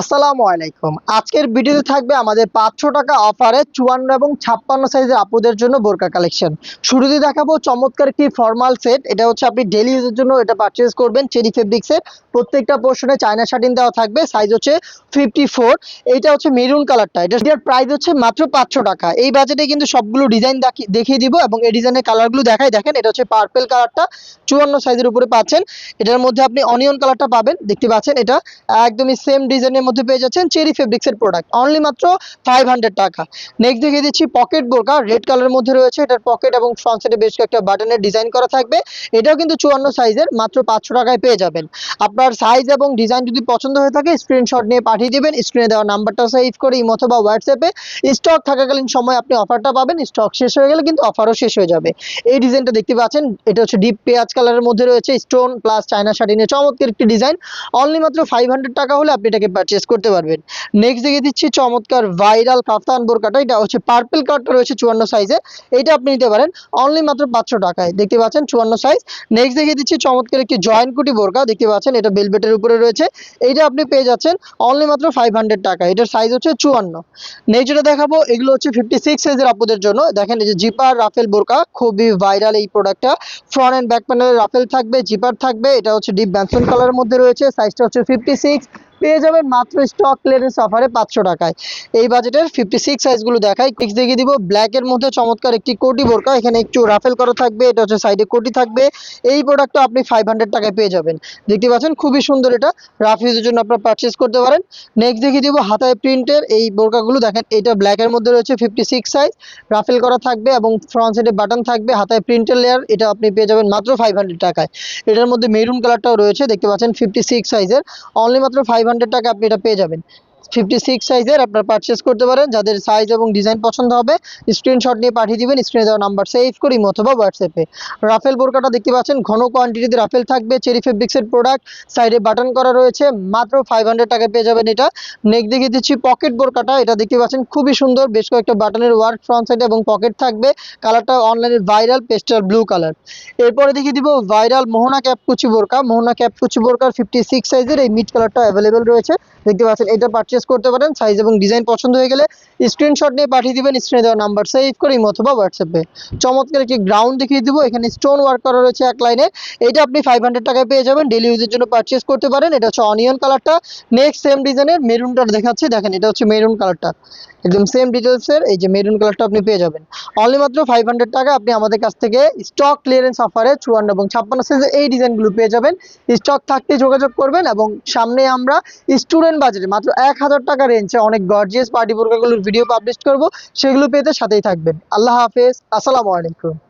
আসসালামু আলাইকুম। আজকের ভিডিওতে থাকবে আমাদের পাঁচশো টাকা অফারে চুয়ান্ন এবং ছাপ্পান্ন সাইজের আপুদের জন্য বোরকা কালেকশন। শুরুতে দেখাবো চমৎকার একটি ফর্মাল সেট। এটা হচ্ছে আপনি ডেলি ইউজের জন্য এটা পারচেজ করবেন। চেরি ফেব্রিক্সের প্রত্যেকটা পোর্শনে চায়না শাটিন দেওয়া থাকবে। সাইজ হচ্ছে ফিফটি ফোর এইটা হচ্ছে মেরুন কালারটা এটা এটার প্রাইস হচ্ছে মাত্র পাঁচশো টাকা। এই বাজেটে কিন্তু সবগুলো ডিজাইন দেখিয়ে দিব এবং এই ডিজাইনের কালারগুলো দেখাই। দেখেন, এটা হচ্ছে পার্পেল কালারটা চুয়ান্ন সাইজের উপরে পাচ্ছেন। এটার মধ্যে আপনি অনিয়ন কালারটা পাবেন। দেখতে পাচ্ছেন, এটা একদমই সেম ডিজাইনের মধ্যে পেয়ে যাচ্ছেন চেরি ফেব্রিক্সের প্রোডাক্ট অনলি মাত্র ফাইভ টাকা। নেক্সট দেখিয়ে দিচ্ছি পকেট বোরকা রেড কালারের মধ্যে রয়েছে। এটার পকেট এবং ফ্রন্ট সাইডে বেশ কয়েকটা বাটনের ডিজাইন করা থাকবে। এটাও কিন্তু চুয়ান্ন সাইজের মাত্র পাঁচশো টাকায় পেয়ে যাবেন। আপনার সাইজ এবং ডিজাইন যদি পছন্দ হয়ে থাকে স্ক্রিনশট নিয়ে পাঠিয়ে দিবেন। স্ক্রিনে দেওয়া নাম্বারটা সেভ করে ইমো অথবা হোয়াটসঅ্যাপে স্টক থাকাকালীন সময় আপনি অফারটা পাবেন। স্টক শেষ হয়ে গেলে কিন্তু অফারও শেষ হয়ে যাবে। এই ডিজাইনটা দেখতে পাচ্ছেন। এটা হচ্ছে ডিপ পেঁয়াজ কালারের মধ্যে রয়েছে। স্টোন প্লাস চায়না শাটিনের চমৎকার একটি ডিজাইন অনলি মাত্র ফাইভ টাকা হলে আপনি এটাকে পারচেস করতে পারবেন। নেক্সট দেখে দিচ্ছি চমৎকার ভাইরাল কাফতান বোরকাটা। এটা হচ্ছে পার্পল কালারটা রয়েছে চুয়ান্ন সাইজে এইটা আপনি নিতে পারেন অনলি মাত্র পাঁচশো টাকায়। দেখতে পাচ্ছেন চুয়ান্ন সাইজ নেক্সট দেখিয়ে দিচ্ছি চমৎকার একটি জয়েন্ট কুটি বোরকা। দেখতে পাচ্ছেন এটা বেলবেটের উপরে রয়েছে। এইটা আপনি পেয়ে যাচ্ছেন অনলি মাত্র ফাইভ হান্ড্রেড টাকা। এটার সাইজ হচ্ছে চুয়ান্ন। নেক্সট যেটা দেখাবো, এগুলো হচ্ছে ফিফটি সিক্স সাইজের আপুদের জন্য। দেখেন এই যে জিপার রাফেল বোরকা, খুবই ভাইরাল এই প্রোডাক্টটা ফ্রন্ট অ্যান্ড ব্যাক প্যানেলে রাফেল থাকবে জিপার থাকবে। এটা হচ্ছে ডিপ ব্যানসন কালারের মধ্যে রয়েছে। সাইজটা হচ্ছে ফিফটি সিক্স পেয়ে যাবেন মাত্র স্টক ক্লিয়ারেন্স অফারে পাঁচশো টাকায়। এই বাজেটের ফিফটি সিক্স সাইজগুলো দেখাই। টিক্স দেখিয়ে দিব ব্ল্যাকের মধ্যে চমৎকার একটি কোটি বোরকা। এখানে একটু রাফেল করা থাকবে, এটা হচ্ছে সাইডে কোটি থাকবে। এই প্রোডাক্টটা আপনি ফাইভ টাকায় পেয়ে যাবেন। দেখতে পাচ্ছেন খুবই সুন্দর এটা। রাফ ইউজের জন্য আপনারা পারচেস করতে পারেন। নেক্সট দেখিয়ে দিব হাতায় প্রিন্টের এই বোরকাগুলো। দেখেন, এটা ব্ল্যাকের মধ্যে রয়েছে ফিফটি সিক্স সাইজ রাফেল করা থাকবে এবং ফ্রন্ট সাইডে বাটন থাকবে। হাতায় প্রিন্টের লেয়ার এটা আপনি পেয়ে যাবেন মাত্র ফাইভ টাকায়। এটার মধ্যে মেরুন কালারটাও রয়েছে। দেখতে পাচ্ছেন ফিফটি সিক্স সাইজের অনলি মাত্র ফাইভ টাকা আপনি এটা পেয়ে যাবেন। ফিফটি সিক্স সাইজের আপনার পারচেস করতে পারেন। যাদের সাইজ এবং ডিজাইন পছন্দ হবে স্ক্রিনশট নিয়ে পাঠিয়ে দিবেন স্ক্রিনে দেওয়া নাম্বার সেভ করি অথবা হোয়াটসঅ্যাপে রাফেল বোরকাটা দেখতে পাচ্ছেন, ঘন কোয়ান্টিটিতে রাফেল থাকবে চেরি ফেব্রিক্সের প্রোডাক্ট সাইডে বাটন করা রয়েছে, মাত্র ফাইভ হান্ড্রেড টাকায় পেয়ে যাবেন এটা। নেক দেখিয়ে দিচ্ছি পকেট বোরকাটা, এটা দেখতে পাচ্ছেন খুবই সুন্দর, বেশ কয়েকটা বাটনের ওয়ার্ক ফ্রন্ট সাইডে এবং পকেট থাকবে। কালারটা অনলাইনের ভাইরাল পেস্টাল ব্লু কালার এরপরে দেখিয়ে দিব ভাইরাল মোহনা ক্যাপকুচি বোরকা। মোহনা ক্যাপকুচি বোরকার ফিফটি সিক্স সাইজের এই মিড কালারটা অ্যাভেলেবেল রয়েছে। দেখতে পাচ্ছেন, এটা পারচেস করতে পারেন সাইজ এবং ডিজাইন পছন্দ হয়ে গেলে স্ক্রিনশট নিয়ে পাঠিয়ে দিবেন স্ক্রিনে দেওয়া নাম্বার সেভ করে ইমো অথবা হোয়াটসঅ্যাপে চমৎকার একটি গ্রাউন্ড দেখিয়ে দিব, এখানে স্টোন ওয়ার্ক করা রয়েছে এক লাইনে এটা আপনি ফাইভ হান্ড্রেড টাকায় পেয়ে যাবেন ডেলি ইউজের জন্য পারচেস করতে পারেন। এটা হচ্ছে অনিয়ন কালারটা নেক্সট সেম ডিজাইনের মেরুনটা দেখাচ্ছি, দেখেন, এটা হচ্ছে মেরুন কালারটা একদম সেম ডিটেলসের এই যে মেরুন কালারটা আপনি পেয়ে যাবেন। অনলি মাত্র ফাইভ হান্ড্রেড টাকা আপনি আমাদের কাছ থেকে স্টক ক্লিয়ারেন্স অফারে চুয়ান্ন এবং ছাপ্পান্ন সাইজের এই ডিজাইনগুলো পেয়ে যাবেন। স্টক থাকতে যোগাযোগ করবেন এবং সামনে আমরা স্টুডেন্ট বাজেটে, মাত্র এক হাজার টাকা রেঞ্জে অনেক গর্জিয়াস পার্টি বোরকাগুলোর ভিডিও পাবলিশ করব। সেগুলো পেতে সাথেই থাকবেন। আল্লাহ হাফেজ। আসসালামু আলাইকুম।